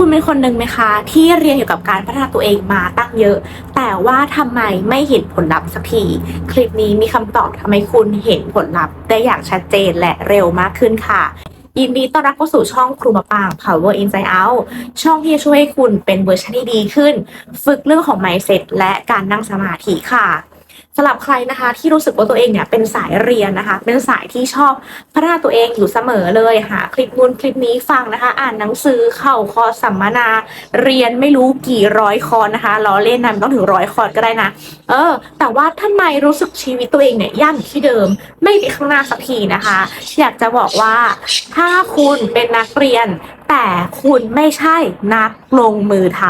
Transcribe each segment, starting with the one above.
คุณเป็นคนหนึ่งไหมคะ ที่เรียนเกี่ยวกับการพัฒนาตัวเองมาตั้งเยอะ แต่ว่าทำไมไม่เห็นผลลัพธ์สักที คลิปนี้มีคำตอบทำให้คุณเห็นผลลัพธ์ได้อย่างชัดเจนและเร็วมากขึ้นค่ะยินดีต้อนรับเข้าสู่ช่องครูมะปาง Power Inside Out ช่องที่จะช่วยให้คุณเป็นเวอร์ชันที่ดีขึ้น ฝึกเรื่องของ mindset และการนั่งสมาธิค่ะ สำหรับใครนะคะที่รู้สึกว่าตัวเองเนี่ยเป็นสายเรียนนะคะ เป็นสายที่ชอบพัฒนาตัวเองอยู่เสมอเลยหาคลิปนู้นคลิปนี้ฟังนะคะ อ่านหนังสือเข้าคอสัมมนา เรียนไม่รู้กี่ร้อยคอร์สนะคะล้อเล่นนะต้องถึงร้อยคอก็ได้นะ เออ แต่ว่าทำไมรู้สึกชีวิตตัวเองเนี่ยย่ำที่เดิม ไม่ไปข้างหน้าสักทีนะคะ อยากจะบอกว่าถ้าคุณเป็นนักเรียน แต่คุณไม่ใช่นักลงมือท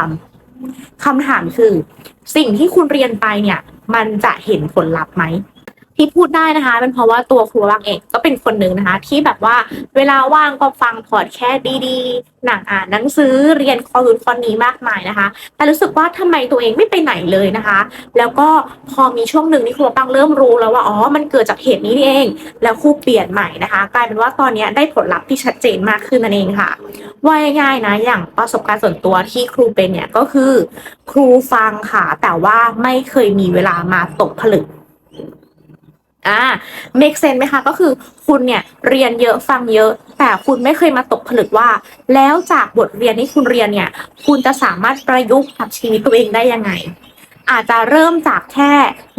ำคำถามคือ สิ่งที่คุณเรียนไปเนี่ย มันจะเห็นผลลัพธ์ไหม ที่พูดได้นะคะ เป็นเพราะว่าตัวครูว่างเองก็เป็นคนหนึ่งนะคะ ที่แบบว่าเวลาว่างก็ฟังพอดแคสต์ดีๆ หนังอ่านหนังสือเรียนคอร์สคอนี้มากมายนะคะ แต่รู้สึกว่าทำไมตัวเองไม่ไปไหนเลยนะคะ แล้วก็พอมีช่วงหนึ่งที่ครูปังเริ่มรู้แล้วว่าอ๋อมันเกิดจากเหตุนี้นี่เอง แล้วครูเปลี่ยนใหม่นะคะกลายเป็นว่าตอนนี้ได้ผลลัพธ์ที่ชัดเจนมากขึ้นนั่นเองค่ะว่าง่ายๆนะอย่างประสบการณ์ส่วนตัวที่ครูเป็นเนี่ยก็คือ ครูฟังค่ะแต่ว่าไม่เคยมีเวลามาตกผลึก อ่า make sense ไหมคะ ก็คือคุณเนี่ยเรียนเยอะฟังเยอะ แต่คุณไม่เคยมาตกผลึกว่า แล้วจากบทเรียนที่คุณเรียนเนี่ย คุณจะสามารถประยุกต์กับชีวิตตัวเองได้ยังไง อาจจะเริ่มจากแค่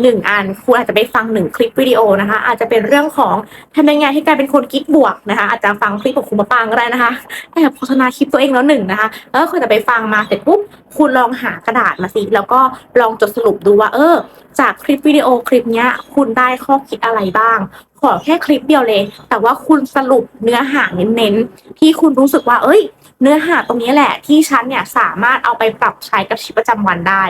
หนึ่งอันคุณอาจจะไปฟังหนึ่งคลิปวิดีโอนะคะ อาจจะเป็นเรื่องของทำยังไงให้กลายเป็นคนคิดบวกนะคะ อาจจะฟังคลิปของคุณมาปางก็ได้นะคะแอบโฆษณาคลิปตัวเองแล้วหนึ่งนะคะแล้วคุณจะไปฟังมาเสร็จปุ๊บคุณลองหากระดาษมาสิแล้วก็ลองจดสรุปดูว่า เออ จากคลิปวิดีโอคลิปเนี้ยคุณได้ข้อคิดอะไรบ้างขอแค่คลิปเดียวเลย แต่ว่าคุณสรุปเนื้อหาเน้นๆ ที่คุณรู้สึกว่า เอ้ย เนื้อหาตรงนี้แหละที่ฉันเนี่ยสามารถเอาไปปรับใช้กับชีวิตประจำวันได้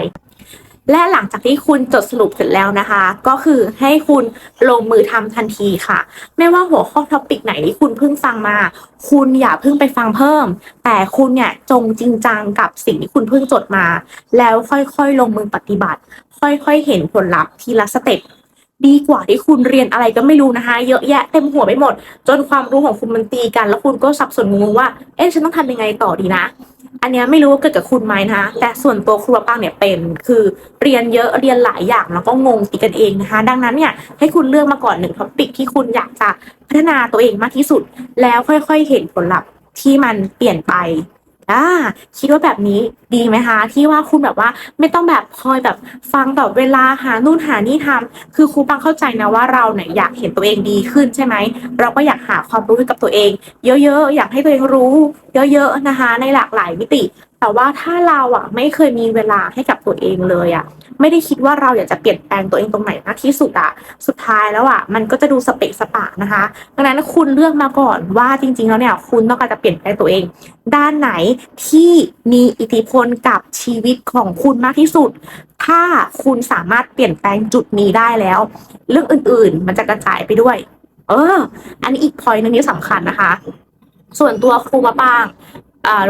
และหลังจากที่คุณจดสรุปเสร็จแล้วนะคะ ก็คือให้คุณลงมือทำทันทีค่ะ ไม่ว่าหัวข้อท็อปิกไหนที่คุณเพิ่งฟังมา คุณอย่าเพิ่งไปฟังเพิ่ม แต่คุณเนี่ยจงจริงจังกับสิ่งที่คุณเพิ่งจดมา แล้วค่อยๆลงมือปฏิบัติ ค่อยๆเห็นผลลัพธ์ทีละสเต็ป ดีกว่าที่คุณเรียนอะไรก็ไม่รู้นะคะ เยอะแยะเต็มหัวไปหมด จนความรู้ของคุณมันตีกัน แล้วคุณก็สับสนงงว่า เอ๊ะฉันต้องทำยังไงต่อดีนะ อันเนี้ยไม่รู้ว่าเกิดกับคุณไหมนะคะ แต่ส่วนตัวครูปังเนี่ยเป็น คือเรียนเยอะเรียนหลายอย่างแล้วก็งงตีกันเองนะคะ ดังนั้นเนี่ยให้คุณเลือกมาก่อนหนึ่งท็อปิกที่คุณอยากจะพัฒนาตัวเองมากที่สุด แล้วค่อยๆเห็นผลลัพธ์ที่มันเปลี่ยนไป อ่าคิดว่าแบบนี้ดีไหมคะ ที่ว่าคุณแบบว่าไม่ต้องแบบคอยแบบฟังต่อเวลาหานู่นหานี่ทำคือครูปังเข้าใจนะว่าเราเนี่ยอยากเห็นตัวเองดีขึ้นใช่ไหมเราก็อยากหาความรู้กับตัวเอง เยอะๆอยากให้ตัวเองรู้ เยอะๆนะคะ ในหลากหลายมิติ แต่ว่าถ้าเราอะไม่เคยมีเวลาให้กับตัวเองเลยอะไม่ได้คิดว่าเราอยากจะเปลี่ยนแปลงตัวเองตรงไหนมากที่สุดอะสุดท้ายแล้วอะมันก็จะดูสเปะสปะนะคะดังนั้นคุณเลือกมาก่อนว่าจริง ๆ แล้วเนี่ย คุณต้องการจะเปลี่ยนแปลงตัวเอง ด้านไหนที่มีอิทธิพลกับชีวิตของคุณมากที่สุด ถ้าคุณสามารถเปลี่ยนแปลงจุดนี้ได้แล้ว เรื่องอื่นๆ มันจะกระจายไปด้วย เออ อันนี้อีกพอยนึงที่สำคัญนะคะส่วนตัวครูมะปาง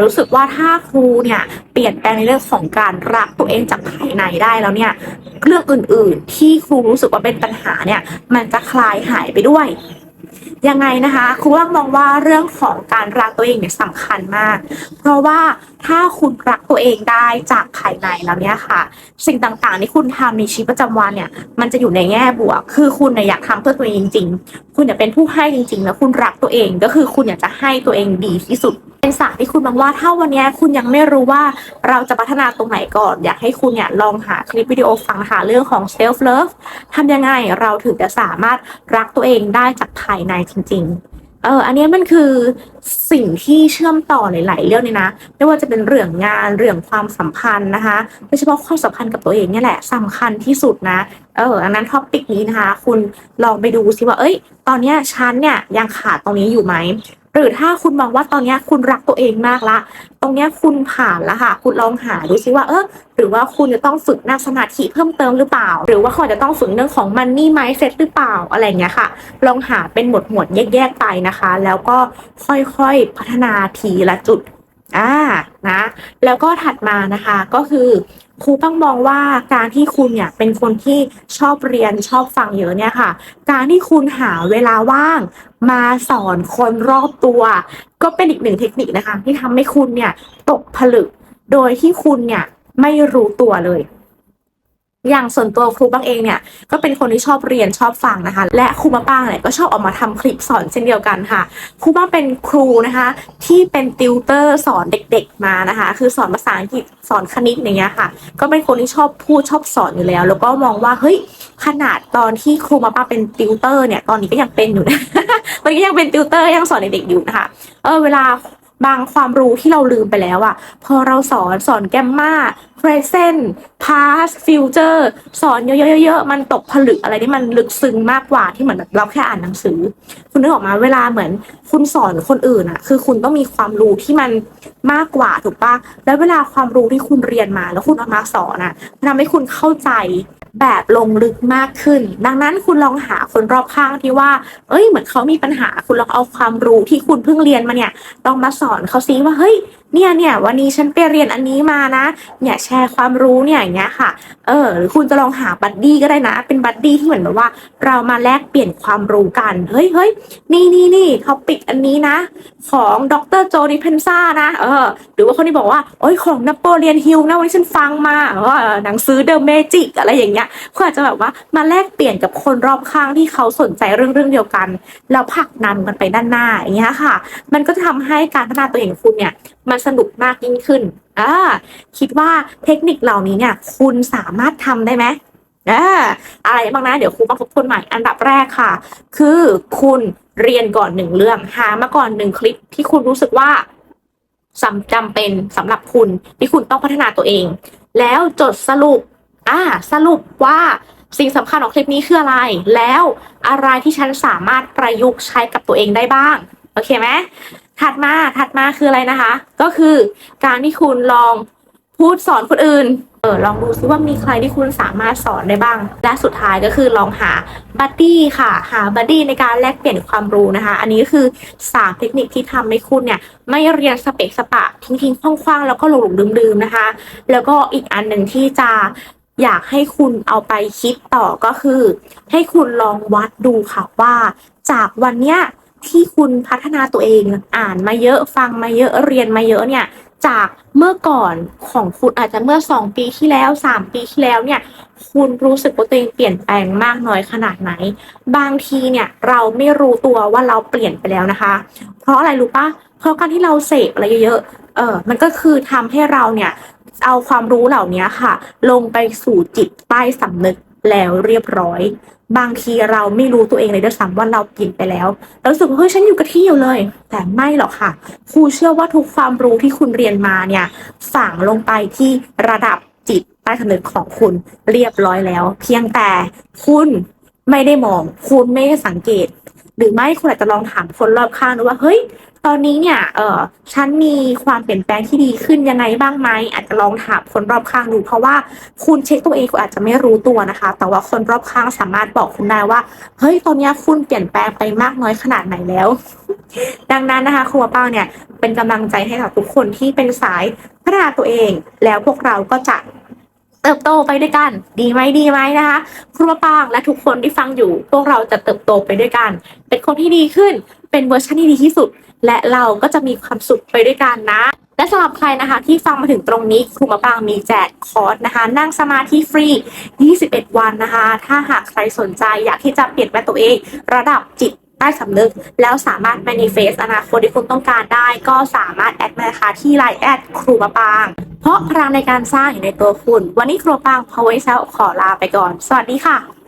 รู้สึกว่าถ้าครูเนี่ยเปลี่ยนแปลงในเรื่องของการรักตัวเองจากภายในได้แล้วเนี่ยเรื่องอื่นๆ ที่ครูรู้สึกว่าเป็นปัญหาเนี่ยมันจะคลายหายไปด้วย ยังไงนะคะครูว่ามองว่าเรื่องของการรักตัวเองเนี่ยสำคัญมาก เพราะว่าถ้าคุณรักตัวเองได้จากภายในแล้วเนี่ยค่ะ สิ่งต่างๆที่คุณทำในชีวิตประจำวันเนี่ย มันจะอยู่ในแง่บวก คือคุณเนี่ยอยากทำเพื่อตัวเองจริง ๆ คุณอยากเป็นผู้ให้จริงๆ แล้วคุณรักตัวเองก็คือคุณอยากจะให้ตัวเองดีที่สุดเป็นศาสตร์ที่คุณมองว่าถ้าวันนี้คุณยังไม่รู้ว่าเราจะพัฒนาตรงไหนก่อน อยากให้คุณเนี่ยลองหาคลิปวิดีโอฟังหาเรื่องของ self love ทำยังไงเราถึงจะสามารถรักตัวเองได้จากภายในจริง ๆ เออ อันนี้มันคือสิ่งที่เชื่อมต่อหลายๆเรื่องเลยนะ ไม่ว่าจะเป็นเรื่องงานเรื่องความสัมพันธ์นะคะโดยเฉพาะความสัมพันธ์กับตัวเองเนี่ยแหละสำคัญที่สุดนะ เออ อันนั้นท็อปิกนี้นะคะ คุณลองไปดูซิว่า เอ้ย ตอนเนี้ยฉันเนี่ยยังขาดตรงนี้อยู่ไหม หรือถ้าคุณมองว่าตอนนี้คุณรักตัวเองมากละ ตรงนี้คุณผ่านแล้วค่ะ คุณลองหาดูซิว่าเออหรือว่าคุณจะต้องฝึกนั่งสมาธิเพิ่มเติมหรือเปล่า หรือว่าคุณจะต้องฝึกเรื่องของ money mindset หรือเปล่าอะไรอย่างเงี้ยค่ะ ลองหาเป็นหมวดหมวดแยกๆไปนะคะ แล้วก็ค่อยๆพัฒนาทีละจุดอ่านะ แล้วก็ถัดมานะคะก็คือ ครูต้องมองว่าการที่คุณเนี่ยเป็นคนที่ชอบเรียนชอบฟังเยอะเนี่ยค่ะ การที่คุณหาเวลาว่าง มาสอนคนรอบตัว ก็เป็นอีกหนึ่งเทคนิคนะคะ ที่ทำให้คุณเนี่ยตกผลึก โดยที่คุณเนี่ยไม่รู้ตัวเลย อย่างส่วนตัวครูบ้างเองเนี่ยก็เป็นคนที่ชอบเรียนชอบฟังนะคะ และครูมาป้างเนี่ยก็ชอบออกมาทำคลิปสอนเช่นเดียวกันค่ะครูบ้างเป็นครูนะคะ ที่เป็นติวเตอร์สอนเด็กๆมานะคะ คือสอนภาษาอังกฤษสอนคณิตอย่างเงี้ยค่ะ ก็เป็นคนที่ชอบพูดชอบสอนอยู่แล้ว แล้วก็มองว่าเฮ้ยขนาดตอนที่ครูมาป้าเป็นติวเตอร์เนี่ยตอนนี้ก็ยังเป็นอยู่นะตอนนี้ก็ยังเป็นติวเตอร์ยังสอนเด็กๆอยู่นะคะเออเวลา บางความรู้ที่เราลืมไปแล้วอะพอเราสอนสอนแกมมา present past future สอนเยอะๆๆมันตกผลึกอะไรที่มันลึกซึ้งมากกว่าที่เหมือนเราแค่อ่านหนังสือ คุณนึกออกมาเวลาเหมือนคุณสอนคนอื่นอะคือคุณต้องมีความรู้ที่มันมากกว่าถูกปะแล้วเวลาความรู้ที่คุณเรียนมาแล้วคุณเอามาสอนอะทำให้คุณเข้าใจ แบบลงลึกมากขึ้น ดังนั้นคุณลองหาคนรอบข้างที่ว่า เอ้ย เหมือนเขามีปัญหา คุณลองเอาความรู้ที่คุณเพิ่งเรียนมาเนี่ยลองมาสอนเขาซิว่า เฮ้ย เนี่ยเนี่ยวันนี้ฉันไปเรียนอันนี้มานะ เนี่ยแชร์ความรู้เนี่ยอย่างเงี้ยค่ะ เออ หรือคุณจะลองหาบัดดี้ก็ได้นะ เป็นบัดดี้ที่เหมือนแบบว่า เรามาแลกเปลี่ยนความรู้กัน เฮ้ยเฮ้ยนี่นี่นี่ท็อปิกอันนี้นะ ของดรโจดิเพนซ่านะ เออ หรือว่าคนที่บอกว่า โอ้ยของนโปเลียนฮิลนะวันนี้ฉันฟังมา เออ หนังสือเดอะเมจิกอะไรอย่างเงี้ยคุณอาจจะแบบว่ามาแลกเปลี่ยนกับคนรอบข้างที่เขาสนใจเรื่องเรื่องเดียวกัน แล้วผลักนำกันไปด้านหน้าอย่างเงี้ยค่ะ มันก็จะทำให้การพัฒนาตัวเองของคุณเนี่ยมันสนุกมากยิ่งขึ้นอ่าคิดว่าเทคนิคเหล่านี้เนี่ยคุณสามารถทำได้ไหมอ่าอะไรบ้างนะ เดี๋ยวครูมาทบทวนใหม่อันดับแรกค่ะ คือคุณเรียนก่อนหนึ่งเรื่องหามาก่อนหนึ่งคลิปที่คุณรู้สึกว่าสำจำเป็นสำหรับคุณที่คุณต้องพัฒนาตัวเอง แล้วจดสรุป อ่าสรุปว่าสิ่งสำคัญของคลิปนี้คืออะไร แล้วอะไรที่ฉันสามารถประยุกต์ใช้กับตัวเองได้บ้าง โอเคไหมถัดมาถัดมาคืออะไรนะคะ ก็คือการที่คุณลองพูดสอนคนอื่น เออลองดูซิว่ามีใครที่คุณสามารถสอนได้บ้าง และสุดท้ายก็คือลองหาบัดดี้ค่ะ หาบัดดี้ในการแลกเปลี่ยนความรู้นะคะ อันนี้ก็คือสามเทคนิคที่ทำให้คุณเนี่ย ไม่เรียนสเปกสปะทิ้งทิ้งคว่างๆ แล้วก็หลงหลงลืมๆนะคะ แล้วก็อีกอันหนึ่งที่จะ อยากให้คุณเอาไปคิดต่อก็คือ ให้คุณลองวัดดูค่ะว่า จากวันเนี้ยที่คุณพัฒนาตัวเองอ่านมาเยอะฟังมาเยอะเรียนมาเยอะเนี่ยจากเมื่อก่อนของคุณอาจจะเมื่อสองปีที่แล้วสามปีที่แล้วเนี่ยคุณรู้สึกว่าตัวเองเปลี่ยนแปลงมากน้อยขนาดไหน บางทีเนี่ยเราไม่รู้ตัวว่าเราเปลี่ยนไปแล้วนะคะ เพราะอะไรรู้ปะเพราะการที่เราเสพอะไรเยอะๆเออมันก็คือทำให้เราเนี่ย เอาความรู้เหล่านี้ค่ะ ลงไปสู่จิตใต้สำนึกแล้วเรียบร้อย บางทีเราไม่รู้ตัวเองเลยด้วยซ้ำว่าเราเปลี่ยนไปแล้วเรารู้สึกว่าเฮ้ยฉันอยู่กับที่อยู่เลย แต่ไม่หรอกค่ะครูเชื่อว่าทุกความรู้ที่คุณเรียนมาเนี่ยฝังลงไปที่ระดับจิตใต้สำนึกของคุณเรียบร้อยแล้ว เพียงแต่คุณไม่ได้มอง คุณไม่ได้สังเกต หรือไม่คุณอาจจะลองถามคนรอบข้างดูว่าเฮ้ย ตอนนี้เนี่ย เออฉันมีความเปลี่ยนแปลงที่ดีขึ้นยังไงบ้างไหมอาจจะลองถามคนรอบข้างดู เพราะว่าคุณเช็คตัวเองคุณอาจจะไม่รู้ตัวนะคะ แต่ว่าคนรอบข้างสามารถบอกคุณได้ว่า เฮ้ย ตอนเนี้ยคุณเปลี่ยนแปลงไปมากน้อยขนาดไหนแล้ว ดังนั้นนะคะครัวป้าเนี่ย เป็นกำลังใจให้กับทุกคนที่เป็นสายพัฒนาตัวเอง แล้วพวกเราก็จะ เติบโตไปด้วยกัน ดีไหมดีไหมนะคะครัวปางและทุกคนที่ฟังอยู่ พวกเราจะเติบโตไปด้วยกัน เป็นคนที่ดีขึ้น เป็นเวอร์ชันที่ดีที่สุด และเราก็จะมีความสุขไปด้วยกันนะ และสำหรับใครนะคะ ที่ฟังมาถึงตรงนี้ครูมะปางมีแจกคอร์สนะคะ นั่งสมาธิฟรี 21 วันนะคะ ถ้าหากใครสนใจอยากที่จะเปลี่ยนแปลงตัวเอง ระดับจิต ใต้สำนึก แล้วสามารถ manifest อนาคตที่คุณต้องการได้ ก็สามารถแอดมานะคะที่ไลน์แอดครูมะปาง เพราะพลังในการสร้างอยู่ในตัวคุณ วันนี้ครูปางพาวเวอร์เซลขอลาไปก่อน สวัสดีค่ะ